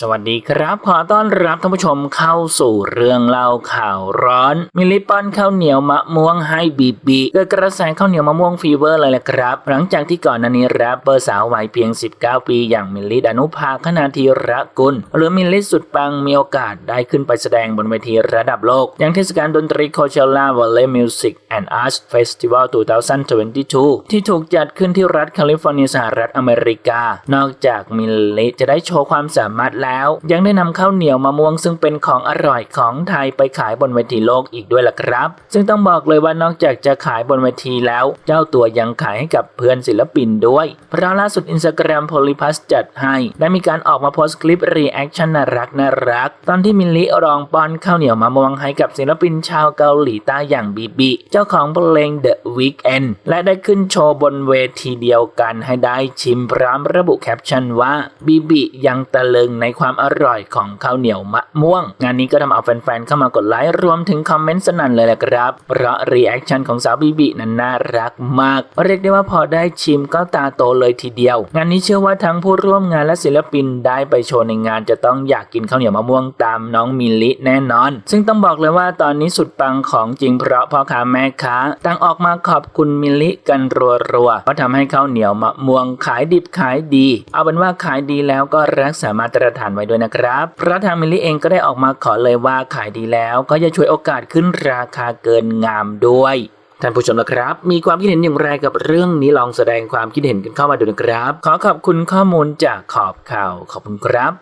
สวัสดีครับขอต้อนรับท่านผู้ชมเข้าสู่เรื่องเล่าข่าวร้อน มิลิปอนข้าวเหนียวมะม่วงให้บีบีเกิดกระแสข้าวเหนียวมะม่วงฟีเวอร์เลยแหละครับ หลังจากที่ก่อนหน้านี้แรปเปอร์สาววัยเพียง 19 ปีอย่างมิลิดานุภาคณาธีระกุล หรือมิลิสุดปังมีโอกาสได้ขึ้นไปแสดงบนเวทีระดับโลก อย่างเทศกาลดนตรีโคเชล่าวอลเลย์มิวสิกแอนด์อาร์ตเฟสติวัล 2022 ที่ถูกจัดขึ้นที่รัฐแคลิฟอร์เนียสหรัฐอเมริกานอกจากมิลิจะได้โชว์ความสามารถแล้ว ยังได้นำข้าวเหนียวมะม่วงซึ่งเป็นของอร่อยของไทยไปขายบนเวทีโลกอีกด้วยล่ะครับ ซึ่งต้องบอกเลยว่านอกจากจะขายบนเวทีแล้ว เจ้าตัวยังขายให้กับเพื่อนศิลปินด้วย เพราะล่าสุดอินสตาแกรมโพลิพัสจัดให้ ได้มีการออกมาโพสต์คลิปรีแอคชั่นน่ารักน่ารัก ตอนที่มิลลิรองป้อนข้าวเหนียวมะม่วงให้กับศิลปินชาวเกาหลีใต้อย่างบีบีเจ้าของเพลง The Weeknd และได้ขึ้นโชว์บนเวทีเดียวกันให้ได้ชิมพร้อมระบุแคปชั่นว่าบีบียังตะลึงในความอร่อยของข้าวเหนียวมะม่วง งานนี้ก็ทำเอาแฟนๆเข้ามากดไลค์รวมถึงคอมเมนต์สนั่นเลยแหละครับ เพราะรีแอคชั่นของสาวบีบีนั้นน่ารักมาก เรียกได้ว่าพอได้ชิมก็ตาโตเลยทีเดียว งานนี้เชื่อว่าทั้งผู้ร่วมงานและศิลปินได้ไปโชว์ในงานจะต้องอยากกินข้าวเหนียวมะม่วงตามน้องมิลลิแน่นอน ซึ่งต้องบอกเลยว่าตอนนี้สุดปังของจริงเพราะพ่อค้าแม่ค้าต่างออกมาขอบคุณมิลิกันรัวๆเพราะทำให้ข้าวเหนียวมะม่วงขายดิบขายดี เอาเป็นว่าขายดีแล้วก็รักษามาตรฐานไว้ด้วยนะครับเพราะทางมิลิเองก็ได้ออกมาขอเลยว่าขายดีแล้วก็จะช่วยโอกาสขึ้นราคาเกินงามด้วยท่านผู้ชมนะครับ มีความคิดเห็นอย่างไรกับเรื่องนี้ลองแสดงความคิดเห็นกันเข้ามาดูนะครับ ขอขอบคุณข้อมูลจากขอบข่าวขอบคุณครับ